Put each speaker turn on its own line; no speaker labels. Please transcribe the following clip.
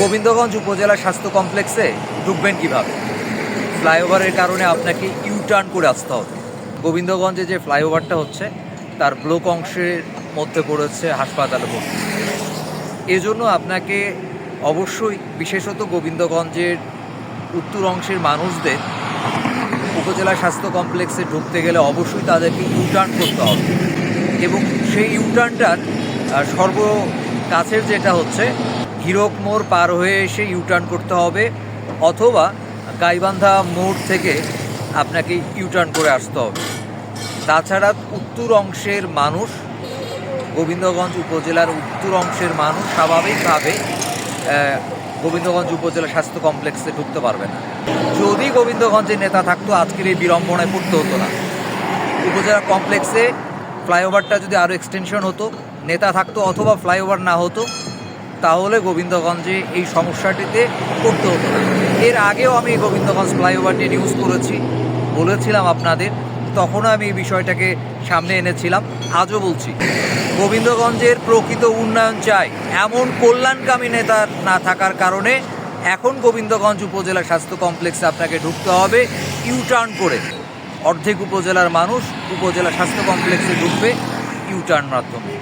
গোবিন্দগঞ্জ উপজেলা স্বাস্থ্য কমপ্লেক্সে ঢুকবেন কীভাবে? ফ্লাইওভারের কারণে আপনাকে ইউ টার্ন করে আসতে হবে। গোবিন্দগঞ্জে যে ফ্লাইওভারটা হচ্ছে, তার ব্লক অংশের মধ্যে পড়েছে হাসপাতাল এজন্য আপনাকে অবশ্যই, বিশেষত গোবিন্দগঞ্জের উত্তর অংশের মানুষদের উপজেলা স্বাস্থ্য কমপ্লেক্সে ঢুকতে গেলে অবশ্যই তাদেরকে ইউটার্ন করতে হবে। এবং সেই ইউটার্নটার সর্ব কাছের যেটা হচ্ছে হীরক মোড় পার হয়ে এসে ইউটার্ন করতে হবে, অথবা গাইবান্ধা মোড় থেকে আপনাকে ইউটার্ন করে আসতে হবে। তাছাড়া উত্তর অংশের মানুষ, গোবিন্দগঞ্জ উপজেলার উত্তর অংশের মানুষ স্বাভাবিকভাবে গোবিন্দগঞ্জ উপজেলা স্বাস্থ্য কমপ্লেক্সে ঢুকতে পারবে না। যদি গোবিন্দগঞ্জের নেতা থাকতো, আজকের এই বিড়ম্বনায় পড়তে হতো না। উপজেলা কমপ্লেক্সে ফ্লাইওভারটা যদি আরও এক্সটেনশন হতো, নেতা থাকতো অথবা ফ্লাইওভার না হতো তাহলে গোবিন্দগঞ্জে এই সমস্যাটিতে পড়তে হতো না। এর আগেও আমি গোবিন্দগঞ্জ ফ্লাইওভার নিয়ে নিউজ করেছি, বলেছিলাম আপনাদের, তখনও আমি এই বিষয়টাকে সামনে এনেছিলাম, আজও বলছি। গোবিন্দগঞ্জের প্রকৃত উন্নয়ন চাই, এমন কল্যাণকামী নেতা না থাকার কারণে এখন গোবিন্দগঞ্জ উপজেলা স্বাস্থ্য কমপ্লেক্সে আপনাকে ঢুকতে হবে ইউ টার্ন করে। অর্ধেক উপজেলার মানুষ উপজেলা স্বাস্থ্য কমপ্লেক্সে ঢুকবে ইউ টার্ন মাধ্যমে।